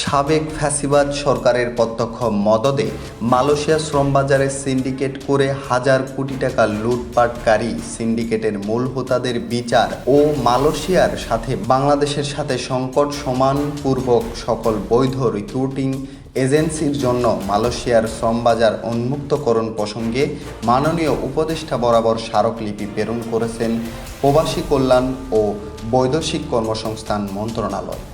সাবেক ফ্যাসিবাদ সরকারের প্রত্যক্ষ মদদে মালয়েশিয়া শ্রমবাজারে সিন্ডিকেট করে হাজার কোটি টাকা লুটপাটকারী সিন্ডিকেটের মূল হোতাদের বিচার ও মালয়েশিয়ার সাথে বাংলাদেশের সাথে সংকট সমানপূর্বক সকল বৈধ রিক্রুটিং এজেন্সির জন্য মালয়েশিয়ার শ্রমবাজার উন্মুক্তকরণ প্রসঙ্গে মাননীয় উপদেষ্টা বরাবর স্মারকলিপি প্রেরণ করেছেন প্রবাসী কল্যাণ ও বৈদেশিক কর্মসংস্থান মন্ত্রণালয়।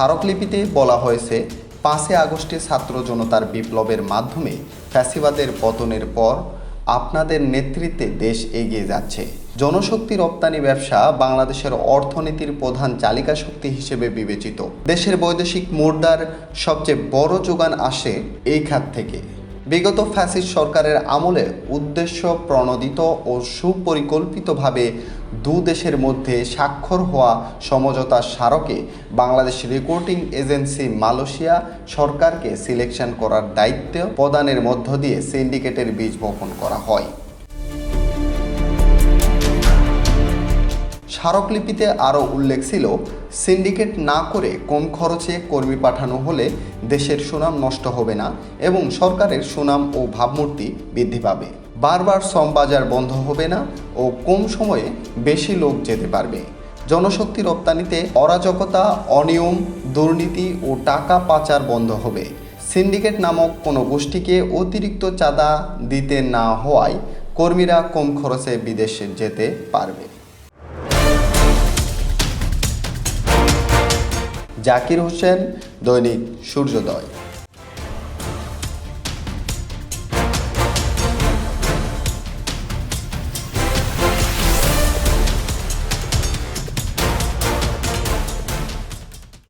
স্মারকলিপিতে বলা হয়েছে, পাঁচই আগস্টে ছাত্র জনতার বিপ্লবের মাধ্যমে ফ্যাসিবাদের পতনের পর আপনাদের নেতৃত্বে দেশ এগিয়ে যাচ্ছে। জনশক্তি রপ্তানি ব্যবসা বাংলাদেশের অর্থনীতির প্রধান চালিকা শক্তি হিসেবে বিবেচিত। দেশের বৈদেশিক মুদ্রার সবচেয়ে বড় যোগান আসে এই খাত থেকে। বিগত ফ্যাসিস সরকারের আমলে উদ্দেশ্য প্রণোদিত ও সুপরিকল্পিতভাবে দু দেশের মধ্যে স্বাক্ষর হওয়া সমঝোতা স্মারকে বাংলাদেশ রেকর্ডিং এজেন্সি মালয়েশিয়া সরকারকে সিলেকশন করার দায়িত্ব প্রদানের মধ্য দিয়ে সিন্ডিকেটের বীজ বপন করা হয়। স্মারকলিপিতে আরও উল্লেখ ছিল, সিন্ডিকেট না করে কম খরচে কর্মী পাঠানো হলে দেশের সুনাম নষ্ট হবে না এবং সরকারের সুনাম ও ভাবমূর্তি বৃদ্ধি পাবে। বারবার শ্রম বাজার বন্ধ হবে না ও কম সময়ে বেশি লোক যেতে পারবে। জনশক্তি রপ্তানিতে অরাজকতা, অনিয়ম, দুর্নীতি ও টাকা পাচার বন্ধ হবে। সিন্ডিকেট নামক কোনো গোষ্ঠীকে অতিরিক্ত চাঁদা দিতে না হওয়ায় কর্মীরা কম খরচে বিদেশে যেতে পারবে। জাকির হোসেন দৈনিক সূর্যোদয়।